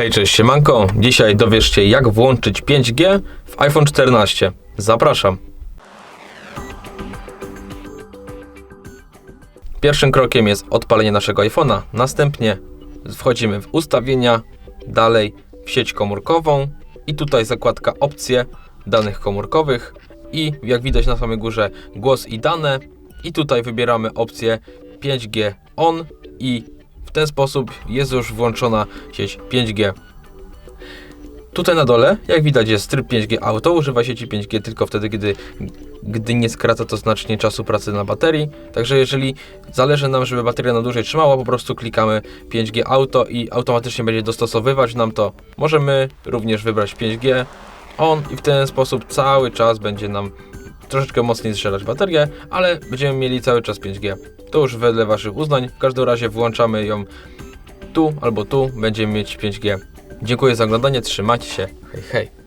Hej, cześć, siemanko. Dzisiaj dowiesz się jak włączyć 5G w iPhone 14. Zapraszam. Pierwszym krokiem jest odpalenie naszego iPhone'a. Następnie wchodzimy w ustawienia, dalej w sieć komórkową i tutaj zakładka opcje danych komórkowych i jak widać na samej górze głos i dane i tutaj wybieramy opcję 5G on i w ten sposób jest już włączona sieć 5G. Tutaj na dole, jak widać, jest tryb 5G Auto. Używa sieci 5G tylko wtedy, gdy, gdy nie skraca to znacznie czasu pracy na baterii. Także jeżeli zależy nam, żeby bateria na dłużej trzymała, po prostu klikamy 5G Auto i automatycznie będzie dostosowywać nam to. Możemy również wybrać 5G On i w ten sposób cały czas będzie nam troszeczkę mocniej strzelać baterię, ale będziemy mieli cały czas 5G. To już wedle Waszych uznań. W każdym razie włączamy ją tu albo tu, będziemy mieć 5G. Dziękuję za oglądanie, trzymajcie się, hej hej!